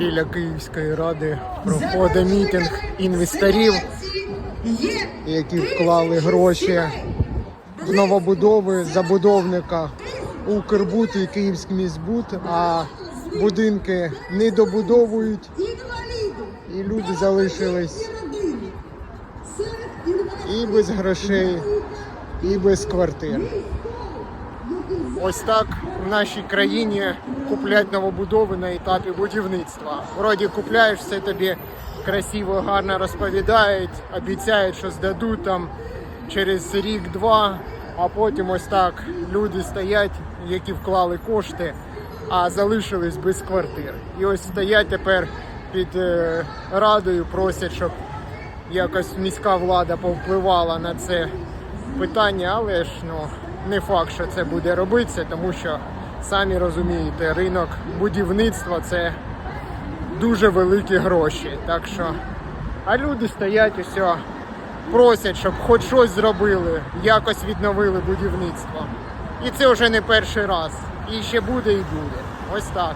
Біля Київської ради проходить мітинг інвесторів, які вклали гроші в новобудови забудовника Укрбуд і Київський міськбуд, а будинки не добудовують, і люди залишились і без грошей, і без квартир. Ось так в нашій країні куплять новобудови на етапі будівництва. Вроді купляєш, все тобі красиво, гарно розповідають, обіцяють, що здадуть там через рік-два, а потім ось так люди стоять, які вклали кошти, а залишились без квартир. І ось стоять тепер під е, радою, просять, щоб якось міська влада повпливала на це питання, але ж ну не факт, що це буде робитися, тому що самі розумієте, ринок будівництва це дуже великі гроші. Так що, а люди стоять усе, просять, щоб хоч щось зробили, якось відновили будівництво. І це вже не перший раз. І ще буде, і буде. Ось так.